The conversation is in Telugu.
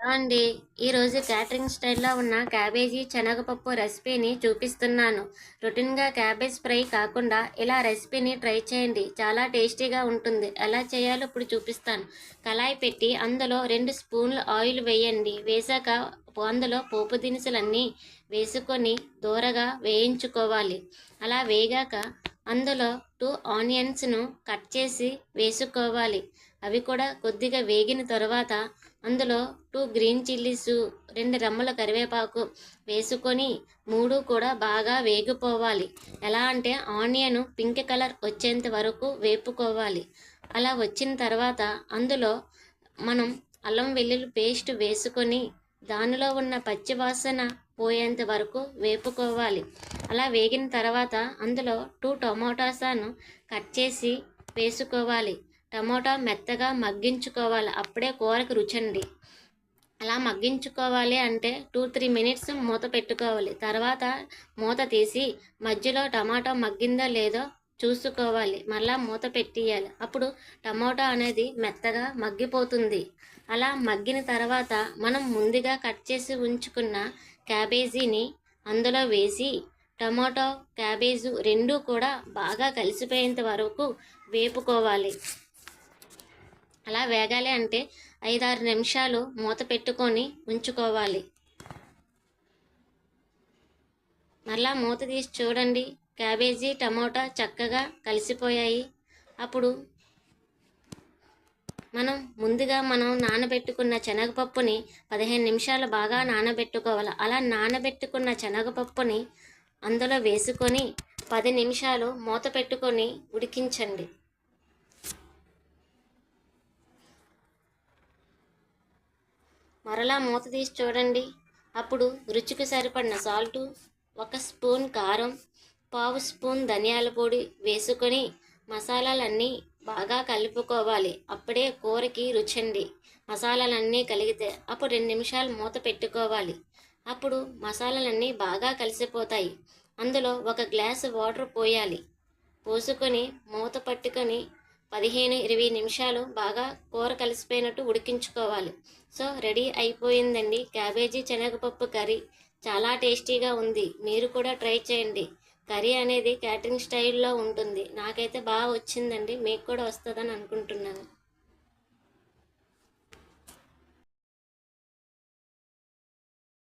హలో అండి ఈరోజు క్యాటరింగ్ స్టైల్లో ఉన్న క్యాబేజీ శనగపప్పు రెసిపీని చూపిస్తున్నాను. రొటీన్గా క్యాబేజ్ ఫ్రై కాకుండా ఇలా రెసిపీని ట్రై చేయండి. చాలా టేస్టీగా ఉంటుంది. ఎలా చేయాలో ఇప్పుడు చూపిస్తాను. కళాయి పెట్టి అందులో రెండు స్పూన్లు ఆయిల్ వేయండి. వేసాక అందులో పోపు దినుసులన్నీ వేసుకొని దూరగా వేయించుకోవాలి. అలా వేగాక అందులో టూ ఆనియన్స్ను కట్ చేసి వేసుకోవాలి. అవి కూడా కొద్దిగా వేగిన తర్వాత అందులో టూ గ్రీన్ చిల్లీస్ రెండు రెమ్మల కరివేపాకు వేసుకొని మూడు కూడా బాగా వేగిపోవాలి. ఎలా అంటే ఆనియన్ పింక్ కలర్ వచ్చేంత వరకు వేపుకోవాలి. అలా వచ్చిన తర్వాత అందులో మనం అల్లం వెల్లుల్లి పేస్ట్ వేసుకొని దానిలో ఉన్న పచ్చివాసన పోయేంత వరకు వేపుకోవాలి. అలా వేగిన తర్వాత అందులో టూ టొమాటోసాను కట్ చేసి వేసుకోవాలి. టమోటా మెత్తగా మగ్గించుకోవాలి. అప్పుడే కూరకు రుచండి. అలా మగ్గించుకోవాలి అంటే టూ త్రీ మినిట్స్ మూత పెట్టుకోవాలి. తర్వాత మూత తీసి మధ్యలో టమాటా మగ్గిందో లేదో చూసుకోవాలి. మళ్ళా మూత పెట్టియాలి అప్పుడు టమోటా అనేది మెత్తగా మగ్గిపోతుంది. అలా మగ్గిన తర్వాత మనం ముందుగా కట్ చేసి ఉంచుకున్న క్యాబేజీని అందులో వేసి టమాటో క్యాబేజు రెండూ కూడా బాగా కలిసిపోయేంత వరకు వేపుకోవాలి. అలా వేగాలి అంటే ఐదారు నిమిషాలు మూత పెట్టుకొని ఉంచుకోవాలి. మరలా మూత తీసి చూడండి. క్యాబేజీ టమోటా చక్కగా కలిసిపోయాయి. అప్పుడు మనం ముందుగా మనం నానబెట్టుకున్న శనగపప్పుని పదిహేను నిమిషాలు బాగా నానబెట్టుకోవాలి. అలా నానబెట్టుకున్న శనగపప్పుని అందులో వేసుకొని పది నిమిషాలు మూత పెట్టుకొని ఉడికించండి. మరలా మూత తీసి చూడండి. అప్పుడు రుచికి సరిపడిన సాల్టు ఒక స్పూన్ కారం పావు స్పూన్ ధనియాల పొడి వేసుకొని మసాలాలన్నీ బాగా కలుపుకోవాలి. అప్పుడే కూరకి రుచండి. మసాలాలన్నీ కలిగితే అప్పుడు రెండు నిమిషాలు మూత పెట్టుకోవాలి. అప్పుడు మసాలాలన్నీ బాగా కలిసిపోతాయి. అందులో ఒక గ్లాసు వాటర్ పోయాలి. పోసుకొని మూత పట్టుకొని పదిహేను ఇరవై నిమిషాలు బాగా కూర కలిసిపోయినట్టు ఉడికించుకోవాలి. సో రెడీ అయిపోయిందండి. క్యాబేజీ శనగపప్పు కర్రీ చాలా టేస్టీగా ఉంది. మీరు కూడా ట్రై చేయండి. కర్రీ అనేది క్యాటరింగ్ స్టైల్లో ఉంటుంది. నాకైతే బాగా వచ్చిందండి. మీకు కూడా వస్తుందని అనుకుంటున్నాను.